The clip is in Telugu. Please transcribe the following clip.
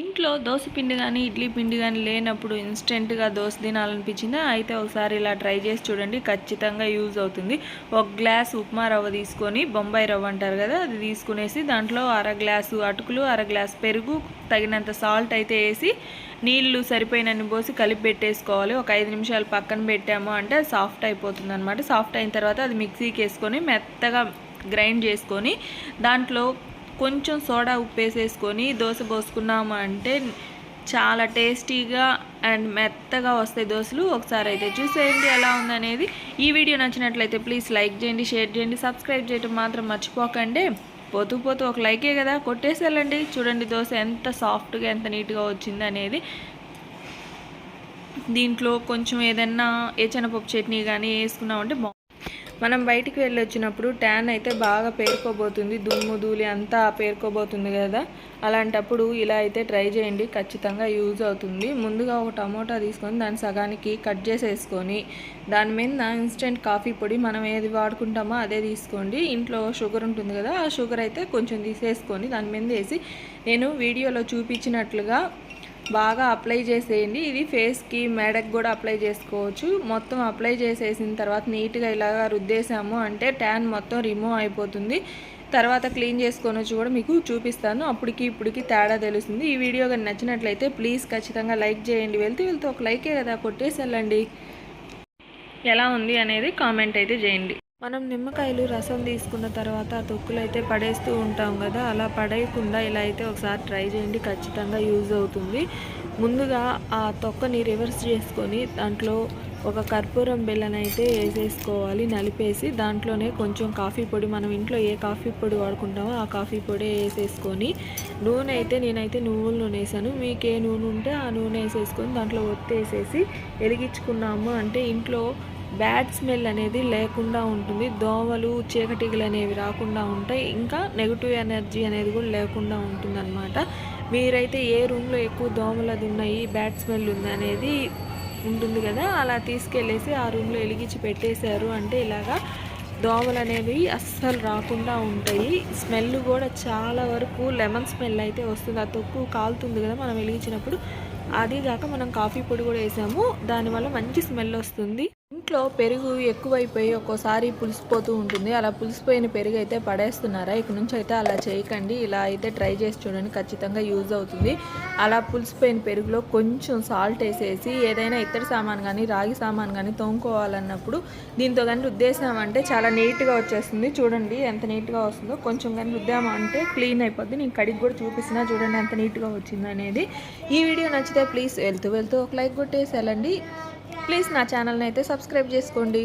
ఇంట్లో దోశ పిండి కానీ ఇడ్లీ పిండి కానీ లేనప్పుడు ఇన్స్టెంట్గా దోశ తినాలనిపించిందా? అయితే ఒకసారి ఇలా ట్రై చేసి చూడండి ఖచ్చితంగా యూజ్ అవుతుంది. ఒక గ్లాస్ ఉప్మా రవ్వ తీసుకొని బొంబాయి రవ్వ అంటారు కదా అది తీసుకునేసి దాంట్లో అర గ్లాసు అటుకులు అర గ్లాస్ పెరుగు తగినంత సాల్ట్ అయితే వేసి నీళ్ళు సరిపోయినన్ని పోసి కలిపి పెట్టేసుకోవాలి. ఒక ఐదు నిమిషాలు పక్కన పెట్టాము అంటే అది సాఫ్ట్ అయిపోతుంది అనమాట సాఫ్ట్ అయిన తర్వాత అది మిక్సీకి వేసుకొని మెత్తగా గ్రైండ్ చేసుకొని దాంట్లో కొంచెం సోడా ఉప్పు వేసేసుకొని దోశ పోసుకున్నాము అంటే చాలా టేస్టీగా అండ్ మెత్తగా వస్తాయి దోశలు. ఒకసారి అయితే చూసేయండి ఎలా ఉందనేది. ఈ వీడియో నచ్చినట్లయితే ప్లీజ్ లైక్ చేయండి షేర్ చేయండి సబ్స్క్రైబ్ చేయడం మాత్రం మర్చిపోకండి. పోతూ పోతూ ఒక లైకే కదా కొట్టేసి చూడండి దోశ ఎంత సాఫ్ట్గా ఎంత నీట్గా వచ్చింది అనేది దీంట్లో కొంచెం ఏదన్నా ఏ చెనపప్పు చట్నీ కానీ వేసుకున్నామంటే బాగుంటుంది మనం బయటికి వెళ్ళి వచ్చినప్పుడు ట్యాన్ అయితే బాగా పేరుకోబోతుంది. దుమ్ము ధూళి అంతా పేరుకోబోతుంది కదా. అలాంటప్పుడు ఇలా అయితే ట్రై చేయండి. ఖచ్చితంగా యూజ్ అవుతుంది. ముందుగా ఒక టమోటా తీసుకొని దాన్ని సగానికి కట్ చేసేసుకొని దాని మీద ఇన్స్టెంట్ కాఫీ పొడి మనం ఏది వాడుకుంటామో అదే తీసుకోండి. ఇంట్లో షుగర్ ఉంటుంది కదా ఆ షుగర్ అయితే కొంచెం తీసేసుకొని దాని మీద వేసి నేను వీడియోలో చూపించినట్లుగా బాగా అప్లై చేసేయండి. ఇది ఫేస్కి మెడకి కూడా అప్లై చేసుకోవచ్చు. మొత్తం అప్లై చేసేసిన తర్వాత నీట్గా ఇలాగా రుద్దేశాము అంటే ట్యాన్ మొత్తం రిమూవ్ అయిపోతుంది. తర్వాత క్లీన్ చేసుకొని వచ్చి కూడా మీకు చూపిస్తాను. అప్పటికి ఇప్పటికి తేడా తెలుస్తుంది. ఈ వీడియో కానీ నచ్చినట్లయితే ప్లీజ్ ఖచ్చితంగా లైక్ చేయండి. వెళ్తూ వెళ్తూ ఒక లైకే కదా కొట్టేసి వెళ్ళండి ఎలా ఉంది అనేది కామెంట్ అయితే చేయండి. మనం నిమ్మకాయలు రసం తీసుకున్న తర్వాత ఆ తొక్కులు అయితే పడేస్తూ ఉంటాం కదా అలా పడేయకుండా ఇలా అయితే ఒకసారి ట్రై చేయండి ఖచ్చితంగా యూజ్ అవుతుంది. ముందుగా ఆ తొక్కని రివర్స్ చేసుకొని దాంట్లో ఒక కర్పూరం బెల్లని అయితే వేసేసుకోవాలి నలిపేసి దాంట్లోనే కొంచెం కాఫీ పొడి మనం ఇంట్లో ఏ కాఫీ పొడి వాడుకుంటామో ఆ కాఫీ పొడి వేసేసుకొని నూనె అయితే నేనైతే నువ్వుల నూనె వేసాను. మీకు ఏ నూనె ఉంటే ఆ నూనె వేసేసుకొని దాంట్లో ఒత్తేసేసి వెలిగించుకున్నాము. అంటే ఇంట్లో బ్యాడ్ స్మెల్ అనేది లేకుండా ఉంటుంది. దోమలు చీకటిగలు అనేవి రాకుండా ఉంటాయి. ఇంకా నెగిటివ్ ఎనర్జీ అనేది కూడా లేకుండా ఉంటుంది మీరైతే ఏ రూమ్లో ఎక్కువ దోమలు అది ఉన్నాయి బ్యాడ్ స్మెల్ ఉంది అనేది ఉంటుంది కదా అలా తీసుకెళ్ళేసి ఆ రూమ్లో వెలిగించి పెట్టేశారు. అంటే ఇలాగా దోమలు అనేవి అస్సలు రాకుండా ఉంటాయి. స్మెల్ కూడా చాలా వరకు లెమన్ స్మెల్ అయితే వస్తుంది. ఆ తొక్కు కాలుతుంది కదా మనం వెలిగించినప్పుడు. అదీగాక కాక మనం కాఫీ పొడి కూడా వేసాము. దానివల్ల మంచి స్మెల్ వస్తుంది. ఇంట్లో పెరుగు ఎక్కువైపోయి ఒక్కోసారి పులిసిపోతూ ఉంటుంది. అలా పులిసిపోయిన పెరుగు అయితే పడేస్తున్నారా? ఇక నుంచి అయితే అలా చేయకండి. ఇలా అయితే ట్రై చేసి చూడండి. ఖచ్చితంగా యూజ్ అవుతుంది. అలా పులిసిపోయిన పెరుగులో కొంచెం సాల్ట్ వేసేసి ఏదైనా ఇత్తడి సామాన్ కానీ రాగి సామాన్ కానీ తోముకోవాలన్నప్పుడు దీంతో కానీ రుద్దేసామంటే చాలా నీట్గా వచ్చేస్తుంది. చూడండి ఎంత నీట్గా వస్తుందో. కొంచెం కానీ రుద్దామంటే క్లీన్ అయిపోద్ది. నేను కడిగి కూడా చూపిస్తున్నా. చూడండి ఎంత నీట్గా వచ్చింది అనేది ఈ వీడియో నచ్చితే ప్లీజ్ వెళ్తూ వెళ్తూ ఒక లైక్ కొట్టేసి వెళ్ళండి ప్లీజ్ నా ఛానల్ని అయితే సబ్స్క్రైబ్ చేసుకోండి.